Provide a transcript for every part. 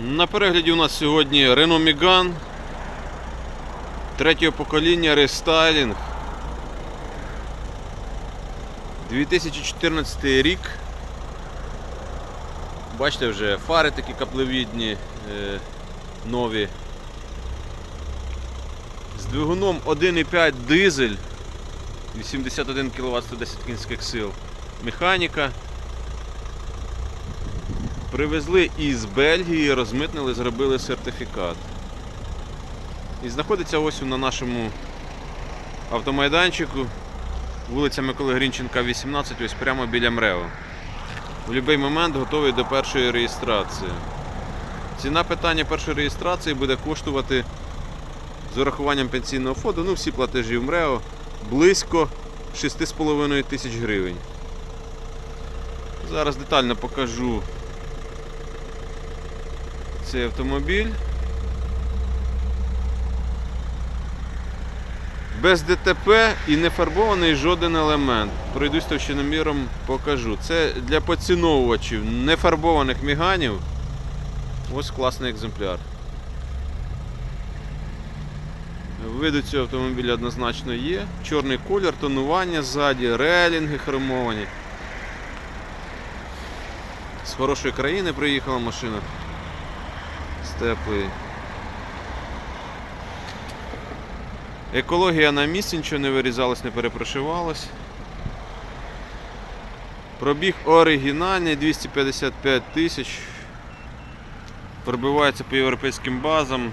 На перегляді у нас сьогодні Renault Megane третього покоління рестайлінг. 2014 рік. Бачите вже фари такі каплевідні, е, нові. З двигуном 1,5 дизель, 81 кВт 110 кінських сил. Механіка. Привезли із Бельгії, розмитнили, зробили сертифікат. І знаходиться ось на нашому автомайданчику, вулиця Миколи Грінченка, 18, ось прямо біля МРЕО. В будь-який момент готовий до першої реєстрації. Ціна питання першої реєстрації буде коштувати з урахуванням пенсійного фонду, ну всі платежі в МРЕО, близько 6,5 тисяч гривень. Зараз детально покажу цей автомобіль. Без ДТП і не фарбований жоден елемент. Пройдусь товщиноміром покажу. Це для поціновувачів нефарбованих міганів. Ось класний екземпляр. Виду цього автомобіля однозначно є. Чорний колір, тонування ззаді, релінги хромовані. З хорошої країни приїхала машина. З теплої. Екологія на місці, нічого не вирізалось, не перепрошивалось. Пробіг оригінальний 255 тисяч. Пробивається по європейським базам.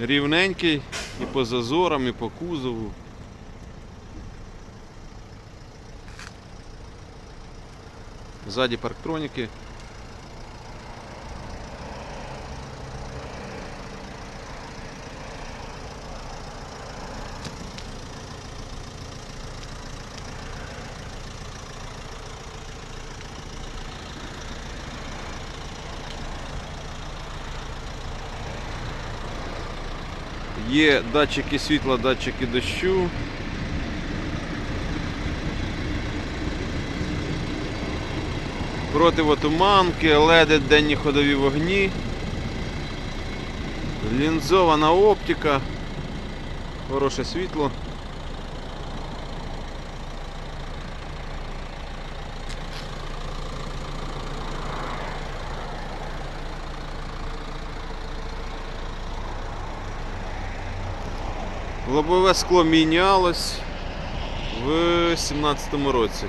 Рівненький і по зазорам, і по кузову. Ззаді парктроніки. Є датчики світла, датчики дощу. Противотуманки, леди денні ходові вогні, лінзована оптика, хороше світло. Лобове скло мінялось в 17-му році.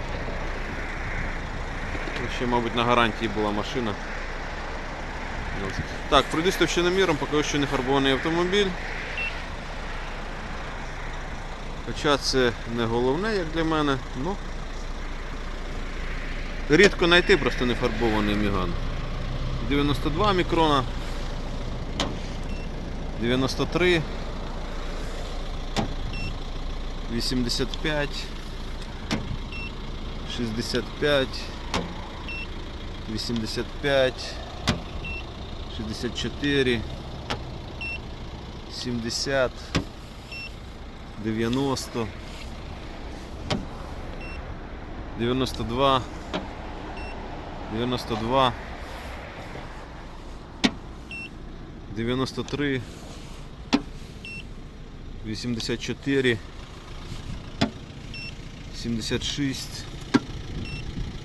Ще, мабуть, на гарантії була машина. Так, пройдусь товщиноміром, поки що не фарбований автомобіль. Хоча це не головне, як для мене, ну рідко знайти просто не фарбований міган. 92 мікрона, 93, 85, 65. 85, 64, 70, 90, 92, 92, 93, 84, 76,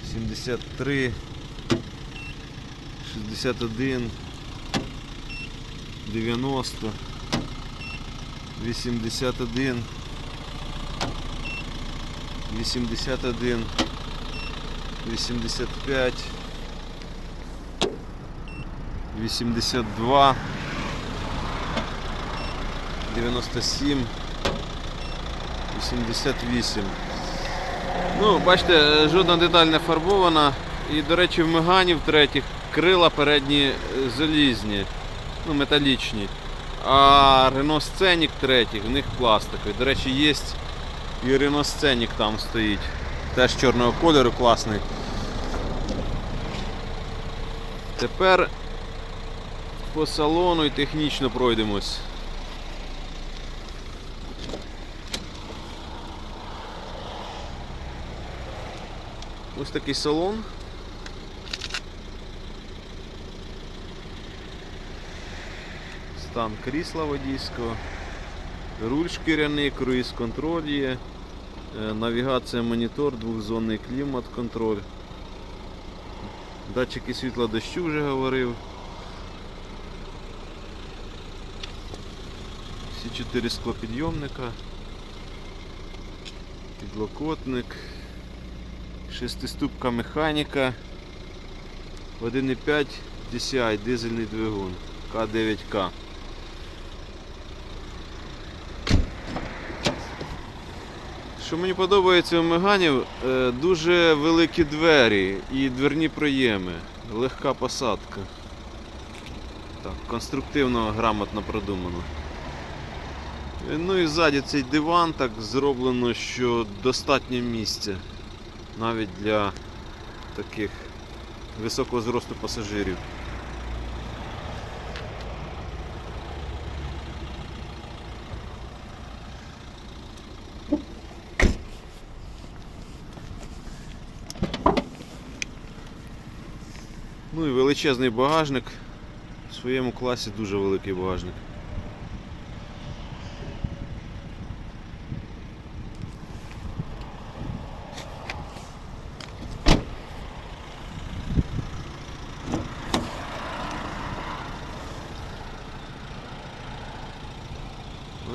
73, 61, 90, 81, 81, 85, 82, 97, 88. Ну, бачите, жодна деталь не фарбована. І, до речі, в Мегані третіх крила передні е, залізні, ну, металічні. А Renault Scenic третіх, в них пластикові. До речі, є і Scenic там стоїть. Теж чорного кольору класний. Тепер по салону і технічно пройдемось. Ось такий салон. Стан крісла водійського, руль шкіряний, круїз контроль є, е, навігація монітор, двохзонний клімат контроль. Датчики світла дощу вже говорив. Всі чотири склопідйомника, підлокотник, шестиступка механіка, 1,5 DCI дизельний двигун К9К. Що мені подобається у Меганів, е, дуже великі двері і дверні проєми, легка посадка. Так, конструктивно, грамотно продумано. Е, Ну і ззаді цей диван так зроблено, що достатньо місця навіть для таких високого зросту пасажирів. Ну і величезний багажник. В своєму класі дуже великий багажник.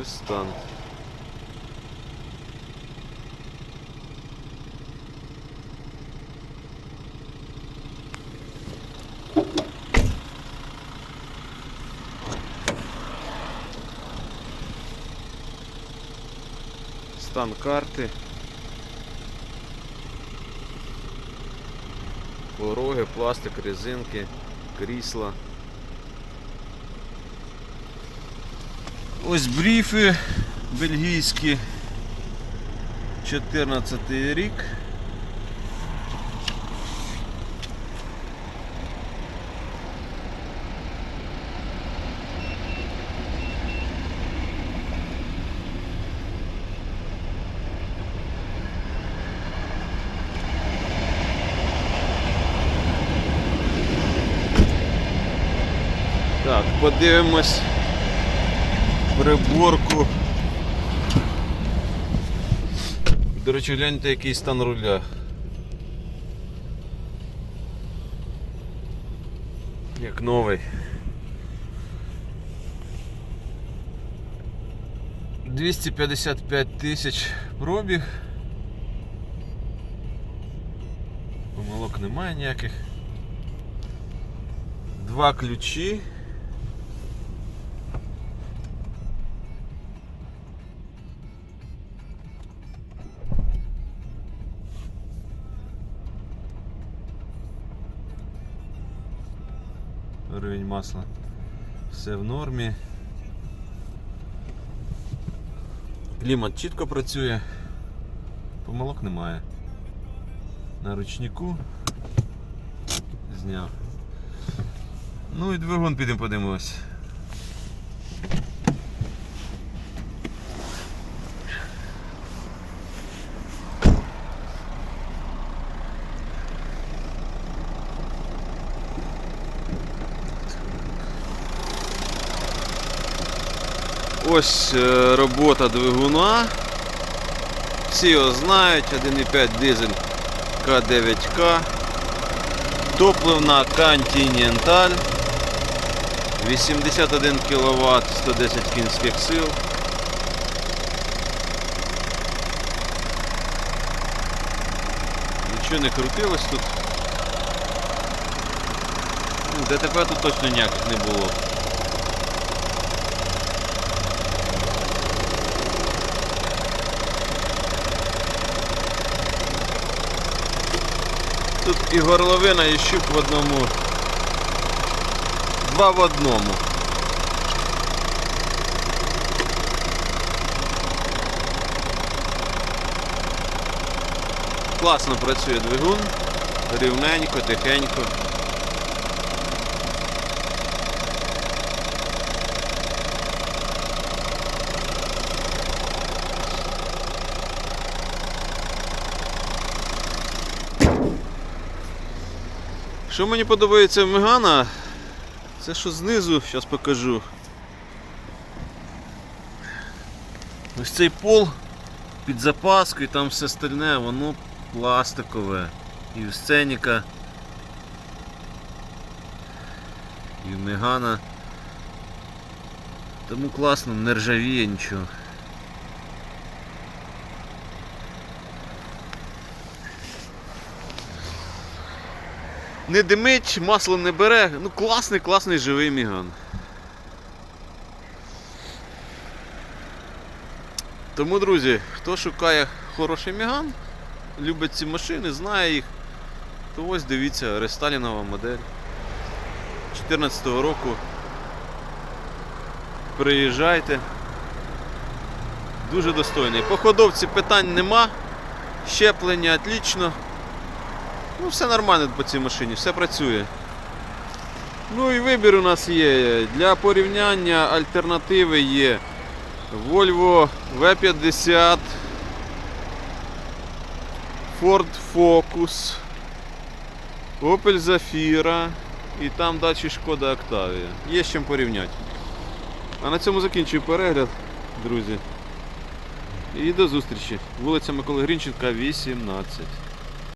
Ось стан. Стан карти. Пороги, пластик, резинки, крісла. Ось бріфи бельгійські. 14 рік. Так, подивимось приборку. До речі, гляньте, який стан руля. Як новий. 255 тисяч пробіг. Помилок немає ніяких. Два ключі. Рівень масла. Все в нормі. Клімат чітко працює, помилок немає. На ручнику зняв. Ну і двигун підемо подивимось. Ось е, робота двигуна. Всі його знають, 1,5 дизель К9К. Топливна Continental. 81 кВт, 110 кінських сил. Нічого не крутилось тут. ДТП тут точно ніяких не було. Тут і горловина, і щуп в одному. Два в одному. Класно працює двигун, рівненько, тихенько. Що мені подобається в Мегана, це що знизу, зараз покажу. Ось цей пол під запаску і там все стальне, воно пластикове. І в сценіка, і в Мегана. Тому класно, не ржавіє нічого. Не димить, масло не бере. Ну класний, класний живий міган. Тому, друзі, хто шукає хороший міган, любить ці машини, знає їх, то ось дивіться, рестайлінова модель 2014 року. Приїжджайте. Дуже достойний. По ходовці питань нема. Щеплення отлично. Ну, все нормально по цій машині, все працює. Ну і вибір у нас є. Для порівняння альтернативи є Volvo V50, Ford Focus, Opel Zafira і там далі Шкода Octavia. Є з чим порівняти. А на цьому закінчую перегляд, друзі. І до зустрічі. Вулиця Миколи Грінченка, 18.